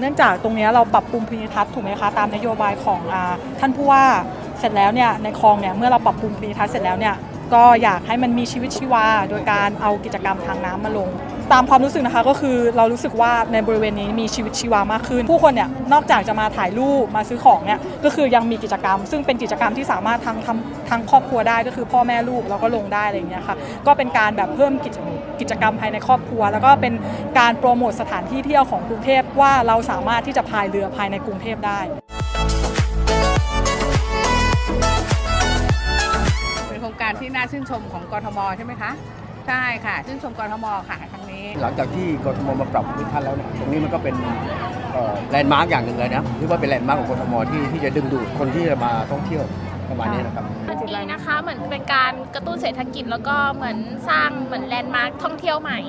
เนื่องจากตรงนี้เราปรับปรุงภูมิทัศน์ถูกไหมคะตามนโยบายของอท่านผู้ว่าเสร็จแล้วเนี่ยในคลองเนี่ยเมื่อเราปรับปรุงภูมิทัศน์เสร็จแล้วเนี่ยก็อยากให้มันมีชีวิตชีวา โดยการเอากิจกรรมทางน้ำมาลง ตามความรู้สึกนะคะก็คือเรารู้สึกว่าในบริเวณนี้มีชีวิตชีวามากขึ้น ผู้คนเนี่ยนอกจากจะมาถ่ายรูปมาซื้อของเนี่ยก็คือยังมีกิจกรรม ซึ่งเป็นกิจกรรมที่สามารถทั้งทำทั้งครอบครัวได้ก็คือพ่อแม่ลูกเราก็ลงได้อะไรอย่างเงี้ยค่ะก็เป็นการแบบเพิ่มกิจกิจกรรมภายในครอบครัว แล้วก็เป็นการโปรโมทสถานที่เที่ยวของกรุงเทพว่าเราสามารถที่จะพายเรือภายในกรุงเทพได้เป็นโครงการที่น่าชื่นชมของกทมใช่ไหมคะใช่ค่ะชื่นชมกทมค่ะ นี้ หลังจากที่กทมมาปรับภูมิทัศน์แล้วเนี่ยตรงนี้มันก็เป็นแลนด์มาร์กอย่างหนึ่งเลยนะที่ว่าเป็นแลนด์มาร์กของกทมที่ที่จะดึงดูดคนที่จะมาท่องเที่ยวประมาณนี้นะครับดีนะคะเหมือนเป็นการกระตุ้นเศรษฐกิจแล้วก็เหมือนสร้างเหมือนแลนด์มาร์คท่องเที่ยวใหม่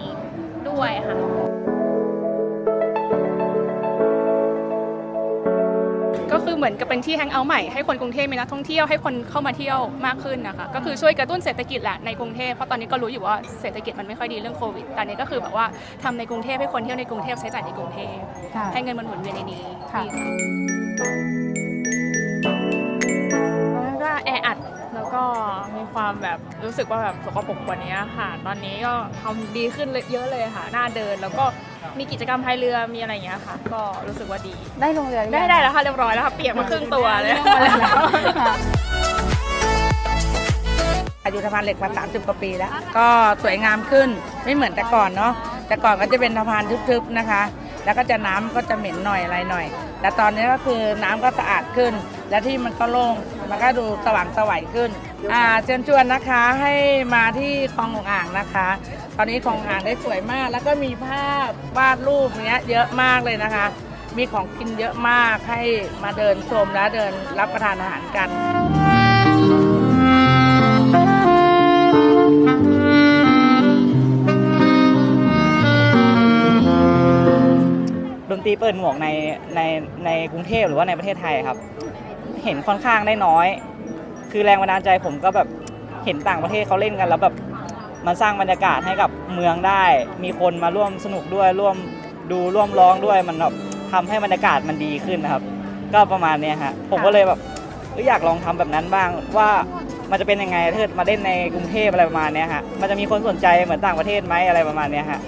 ด้วยค่ะ ก็คือเหมือนกับเป็นที่แฮงเอาท์ใหม่ให้คนกรุงเทพมีนักท่องเที่ยวให้คนเข้ามาเที่ยวมากขึ้นนะคะก็คือช่วยกระตุ้นเศรษฐกิจแหละในกรุงเทพเพราะตอนนี้ก็รู้อยู่ว่าเศรษฐกิจมันไม่ค่อยดีเรื่องโควิดแต่อันนี้ก็คือแบบว่าทำในกรุงเทพให้คนเที่ยวในกรุงเทพใช้จ่ายในกรุงเทพให้เงินมันหมุนเวียนในนี้ดีค่ะมันก็แออัดแล้วก็มีความแบบรู้สึกว่าแบบสกปรกกว่านี้ค่ะ ตอนนี้ก็ทำดีขึ้นเยอะเลยค่ะหน้าเดินแล้วก็ มีกิจกรรมพายเรือมีอะไรอย่างเงี้ยค่ะ ก็รู้สึกว่าดี ได้ลงเรือหรือได้ยังได้แล้วค่ะเรียบร้อยแล้วค่ะเปียกมาครึ่งตัวเลยอยู่สะพานเหล็กมา 30 กว่าปีแล้ว ก็สวยงามขึ้นไม่เหมือนแต่ก่อนเนาะแต่ก่อนก็จะเป็นสะพานทึบๆนะคะ แล้วก็จะน้ำก็จะเหม็นหน่อยอะไรหน่อย แต่ตอนนี้ก็คือน้ำก็สะอาดขึ้น และที่มันก็โล่งมันก็ดูสว่างสวัยขึ้นอ่าเชิญชวนนะคะให้มาที่คลององอ่างนะคะ ตอนนี้คลองอ่างได้สวยมาก แล้วก็มีภาพวาดรูปเนี้ยเยอะมากเลยนะคะ มีของกินเยอะมากให้มาเดินชมและเดินรับประทานอาหารกันดนตรีเปิดหมวกในในในกรุงเทพหรือว่าในประเทศไทยครับ เห็นค่อนข้างได้น้อย คือแรงบันดาลใจผมก็แบบเห็นต่างประเทศเขาเล่นกันแล้วแบบ มันสร้างบรรยากาศให้กับเมืองได้ มีคนมาร่วมสนุกด้วยร่วมดูร่วมร้องด้วยมันแบบทำให้บรรยากาศมันดีขึ้นนะครับ ก็ประมาณเนี้ยฮะผมก็เลยแบบเอ้ยอยากลองทำแบบนั้นบ้างว่ามันจะเป็นยังไงถ้าเกิดมาเล่นในกรุงเทพอะไรประมาณเนี้ยฮะมันจะมีคนสนใจเหมือนต่างประเทศไหมอะไรประมาณเนี้ยฮะ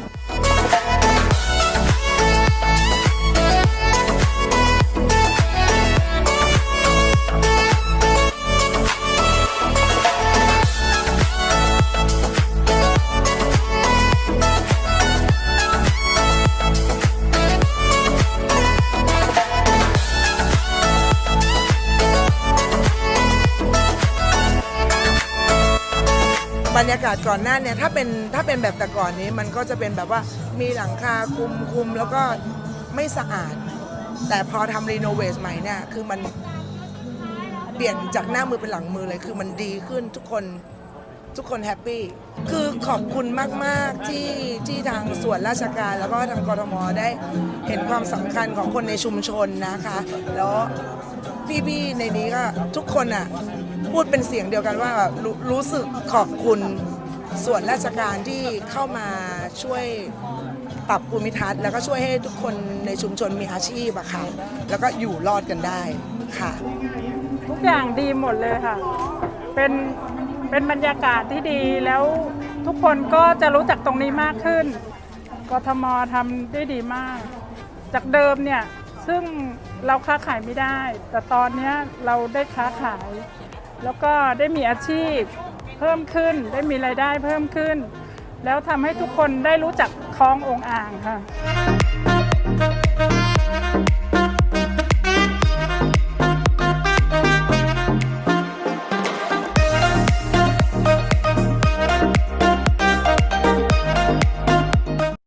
บรรยากาศก่อนหน้าเนี่ยถ้าเป็นถ้าเป็นแบบแต่ก่อนนี้มันก็จะเป็นแบบว่ามีหลังคาคุมคุมแล้วก็ไม่สะอาด แต่พอทำรีโนเวทใหม่เนี่ยคือมันเปลี่ยนจากหน้ามือเป็นหลังมือเลยคือมันดีขึ้นทุกคนทุกคนแฮปปี้ คือขอบคุณมาก ๆ ที่ที่ทางส่วนราชการแล้วก็ทางกรทมได้เห็นความสำคัญของคนในชุมชนนะคะ แล้วพี่ ๆ ในนี้ก็ทุกคนอะ พูดเป็นเสียงเดียวกันว่ารู้รู้สึกขอบคุณส่วนราชการที่เข้ามาช่วยปรับภูมิทัศน์แล้วก็ช่วยให้ทุกคนในชุมชนมีอาชีพอะค่ะแล้วก็อยู่รอดกันได้ค่ะ ทุกอย่างดีหมดเลยค่ะ เป็นเป็นบรรยากาศที่ดีแล้วทุกคนก็จะรู้จักตรงนี้มากขึ้น กทมทำได้ดีมาก จากเดิมเนี่ยซึ่งเราค้าขายไม่ได้ แต่ตอนนี้เราได้ค้าขาย แล้วก็ได้มีอาชีพเพิ่มขึ้น ได้มีรายได้เพิ่มขึ้น แล้วทำให้ทุกคนได้รู้จักคลององอ่างค่ะ